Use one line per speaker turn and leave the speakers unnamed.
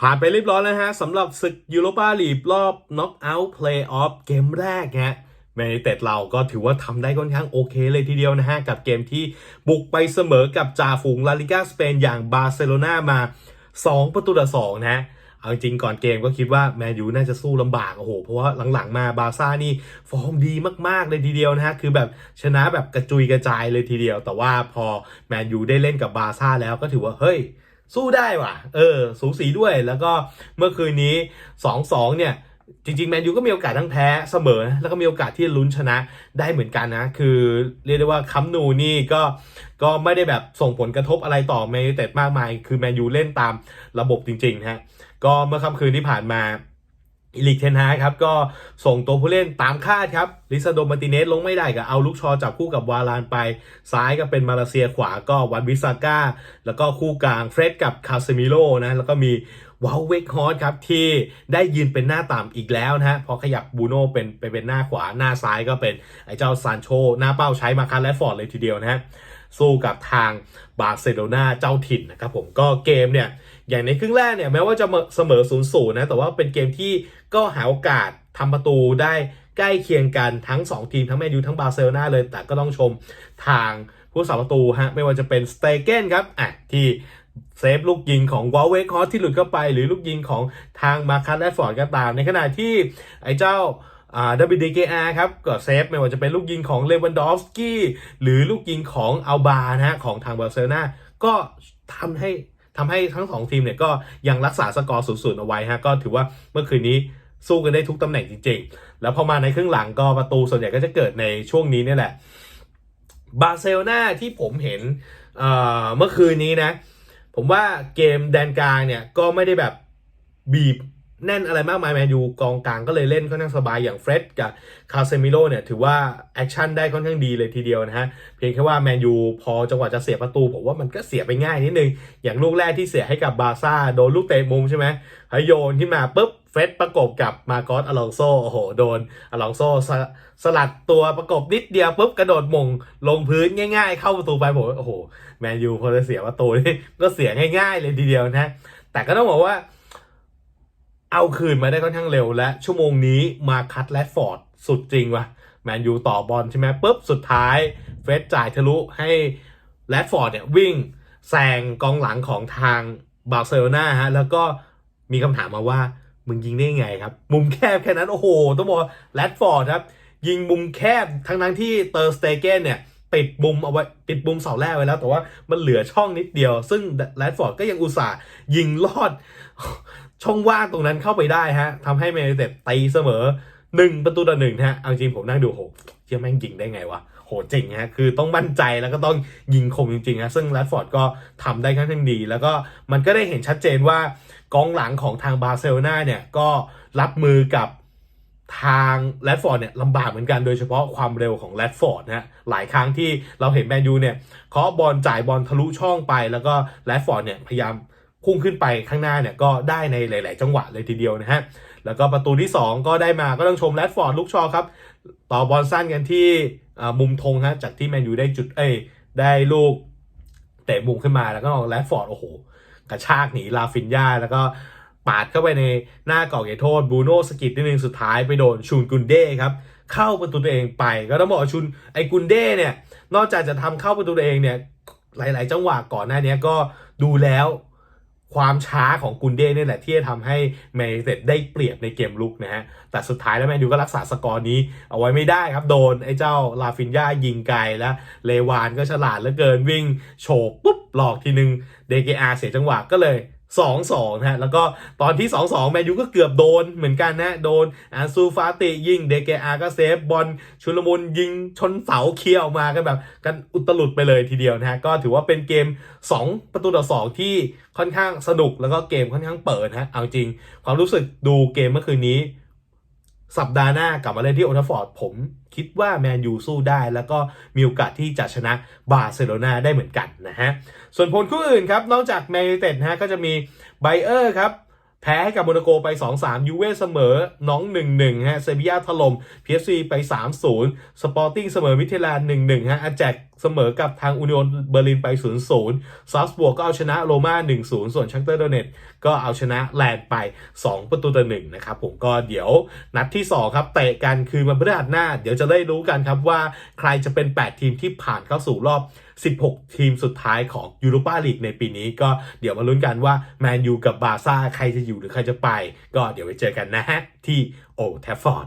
ผ่านไปเรียบร้อยแล้วฮะสำหรับศึกยูโรปาลีกรอบน็อกเอาท์เพลย์ออฟเกมแรกฮะแมนยูเต็ดเราก็ถือว่าทำได้ค่อนข้างโอเคเลยทีเดียวนะฮะ กับเกมที่บุกไปเสมอกับจ่าฝูงลาลิกาสเปนอย่างบาร์เซโลนามา 2 ประตูต่อ2นะฮะเอาจริงก่อนเกมก็คิดว่าแมนยูน่าจะสู้ลำบากโอ้โหเพราะว่าหลังๆมาบาร์ซ่านี่ฟอร์มดีมากๆเลยทีเดียวนะฮะคือแบบชนะแบบกระจุยกระจายเลยทีเดียว แต่ว่าพอแมนยูได้เล่นกับบาร์ซ่าแล้วก็ถือว่าเฮ้ย สู้ได้ว่ะ เออ สูสีด้วยแล้วก็เมื่อคืนนี้ 2-2 เนี่ย จริงๆแมนยูก็มีโอกาสทั้งแพ้เสมอ แล้วก็มีโอกาสที่ลุ้นชนะได้เหมือนกันนะ คือเรียกได้ว่าคัมนูนี่ก็ก็ไม่ได้แบบส่งผลกระทบอะไรต่อแมนยูเต็ดมากมาย คือแมนยูเล่นตามระบบจริงๆฮะก็เมื่อค่ำคืนที่ผ่านมา อีลิกเทนฮาครับก็ส่งตัวผู้เล่นตามคาดครับลิซาโดมาติเนสลงไม่ได้ก็เอาลูกชอจับคู่กับวาลานไป ซ้ายก็เป็นมาเลเซียขวาก็วันวิซาก้า แล้วก็คู่กลางเฟร็ดกับคาเซมิโลนะแล้วก็มีวาลเวกฮอสครับที่ได้ยืนเป็นหน้าต่ำอีกแล้วนะฮะพอขยับบูโน่เป็นไปเป็นหน้าขวาหน้าซ้ายก็เป็นไอ้เจ้าซานโชหน้าเป้าใช้มาคันและฟอร์ดเลยทีเดียวนะฮะสู้กับทางบาร์เซโลนาเจ้าถิ่นนะครับผมก็เกมเนี่ย อย่างในครึ่งแรกเนี่ยแม้ว่าจะเสมอ0ูนย์นะแต่ว่าเป็นเกมที่ก็หาโอกาสทำประตูได้ใกล้เคียงกันทั้ง 2 ทีมทั้งแมนยูทั้งบาร์เซโลนาเลย แต่ก็ต้องชมทางผู้สาประตูฮะไม่ว่าจะเป็นสเตเกนครับอะที่เซฟลูกยิงของวอลเวคอสที่หลุดเข้าไป หรือลูกยิงของทางมาคัสแลฟอร์ดก็ตาม ในขณะที่ไอ้เจ้าอ่าดับบิลดีเกอาครับก็เซฟไม่ว่าจะเป็นลูกยิงของเลวันดอฟสกี้หรือลูกยิงของอัลบานะฮะของทางบาร์เซโลนาก็ทำให้ ทำให้ทั้งสองทีมเนี่ยก็ยังรักษาสกอร์ศูนย์เอาไว้ฮะก็ถือว่าเมื่อคืนนี้สู้กันได้ทุกตำแหน่งจริงๆ แล้วพอมาในครึ่งหลังก็ประตูส่วนใหญ่ก็จะเกิดในช่วงนี้นี่แหละ บาร์เซโลนาที่ผมเห็นเเมื่อคืนนี้นะ ผมว่าเกมแดนกลางเนี่ยก็ไม่ได้แบบบีบ แน่นอะไรมากมายแมนยูกองกลางก็เลยเล่นค่อนข้างสบายอย่างเฟร็ดกับคาเซมิโลเนี่ยถือว่าแอคชั่นได้ค่อนข้างดีเลยทีเดียวนะฮะเพียงแค่ว่าแมนยูพอจังหวะจะเสียประตูผมว่ามันก็เสียไปง่ายนิดนึง อย่างลูกแรกที่เสียให้กับบาซ่าโดนลูกเตะมุมใช่ไหมให้โยนขึ้นมาปุ๊บเฟร็ดประกบกับมาโกอสอลองโซโอ้โหโดนอลองโซสสลัดตัวประกบนิดเดียวปุ๊บกระโดดมงลงพื้นง่ายๆ เข้าประตูไปผมโอ้โหแมนยูพอจะเสียประตูนี่ก็เสียง่ายๆเลยทีเดียวนะแต่ก็ต้องบอกว่า เอาคืนมาได้ค่อนข้างเร็วและชั่วโมงนี้มาคัดแรดฟอร์ดสุดจริงวะแมนยูต่อบอลใช่ไหมปุ๊บสุดท้ายเฟรดจ่ายทะลุให้แรดฟอร์ดเนี่ยวิ่งแซงกองหลังของทางบาร์เซโลนาฮะแล้วก็มีคำถามมาว่ามึงยิงได้ไงครับ มุมแคบแค่นั้น โอ้โห ต้องบอกแรดฟอร์ดครับ ยิงมุมแคบทั้งนั้นที่เตอร์สเตเกนเนี่ย ปิดมุมเอาไว้ปิดมุมเสาแรกไว้แล้ว แต่ว่ามันเหลือช่องนิดเดียว ซึ่งแรดฟอร์ดก็ยังอุตส่าห์ยิงลอด ช่องว่างตรงนั้นเข้าไปได้ฮะทำให้แมนยูเต็ดตีเสมอหนึ่งประตูต่อหนึ่งฮะเอาจริงผมนั่งดูโหเชื่อแม่งยิงได้ไงวะโหจริงฮะคือต้องมั่นใจแล้วก็ต้องยิงคมจริงๆฮะซึ่งแรดฟอร์ดก็ทำได้ค่อนข้างดี แล้วก็มันก็ได้เห็นชัดเจนว่ากองหลังของทางบาร์เซโลนาเนี่ยก็รับมือกับ ทางแรดฟอร์ดเนี่ยลำบากเหมือนกันโดยเฉพาะความเร็วของแรดฟอร์ดนะฮะหลายครั้งที่เราเห็นแมนยูเนี่ยเคาะบอลจ่ายบอลทะลุช่องไป แล้วก็แรดฟอร์ดเนี่ยพยายามพุ่งขึ้นไปข้างหน้าเนี่ยก็ได้ในหลาย ๆ จังหวะเลยทีเดียวนะฮะแล้วก็ประตูที่ 2 ก็ได้มาก็ต้องชมแรดฟอร์ดลูกชอครับ ต่อบอลสั้นกันที่มุมธงฮะจากที่แมนยูได้จุดเอ้ยได้ลูกเตะมุมขึ้นมาแล้วก็แรดฟอร์ดโอ้โหกระชากหนีลาฟินยาแล้วก็ ปาดเข้าไปในหน้ากรอบเขตโทษบูโน่สกิดนิดนึงสุดท้ายไปโดนชูนกุนเด้ครับเข้าประตูตัวเองไป ก็ต้องบอกชุนไอ้กุนเด้เนี่ยนอกจากจะทำเข้าประตูตัวเองเนี่ยหลาย ๆ จังหวะก่อนหน้านี้ก็ดูแล้วความช้าของกุนเด้นี่แหละที่จะทำให้แมนยูเต็ดได้เปรียบในเกมลุกนะฮะ แต่สุดท้ายแล้วแมนยูก็รักษาสกอร์นี้ เอาไว้ไม่ได้ครับ โดนไอ้เจ้าลาฟินยายิงไกลแล้ว เลวานก็ฉลาดเหลือเกินวิ่งโฉบปุ๊บหลอกทีนึง เดเกอาเสียจังหวะก็เลย 2-2นะฮะแล้วก็ตอนที่ 2-2 แมนยูก็เกือบโดนเหมือนกันนะ โดนอันซูฟาติยิงเดเกอาก็เซฟบอลชุลมุนยิงชนเสาเคียวมากันแบบกันอุตลุดไปเลยทีเดียวนะฮะก็ถือว่าเป็นเกม 2 ประตูต่อ 2 ที่ค่อนข้างสนุกแล้วก็เกมค่อนข้างเปิดนะฮะเอาจริง ความรู้สึกดูเกมเมื่อคืนนี้ สัปดาห์หน้ากลับมาเล่นที่โอทัฟฟอร์ดผมคิดว่าแมนยูสู้ได้แล้วก็มีโอกาสที่จะชนะบาร์เซโลนาได้เหมือนกันนะฮะ ส่วนผลคู่อื่นครับ นอกจากแมนยูเต็ดนะฮะก็จะมีไบเออร์ครับ แพ้กับโมนาโกไป 2-3 ยูเว่เสมอ น้อง 1-1 ฮะ เซบียาถล่ม PSV ไป 3-0 สปอร์ติ้งเสมอมิเทแลน1-1 ฮะอาแจกเสมอกับทางอูนิโอนเบอร์ลินไป 0-0 ซาสบวกก็เอาชนะโรม่า 1-0 ส่วนชักเตอร์โดเนตก็เอาชนะแลนด์ไป 2 ประตูต่อ1นะครับผมก็เดี๋ยวนัดที่ 2 ครับ เตะกันคือมันพฤหัสหน้า เดี๋ยวจะได้รู้กันครับว่าใครจะเป็น 8 ทีมที่ผ่านเข้าสู่รอบ16 ทีมสุดท้ายของยูโรปาลีกในปีนี้ ก็เดี๋ยวมาลุ้นกันว่าแมนยูกับบาร์ซ่าใครจะอยู่หรือใครจะไป ก็เดี๋ยวไปเจอกันนะฮะที่โอแทฟฟอร์ด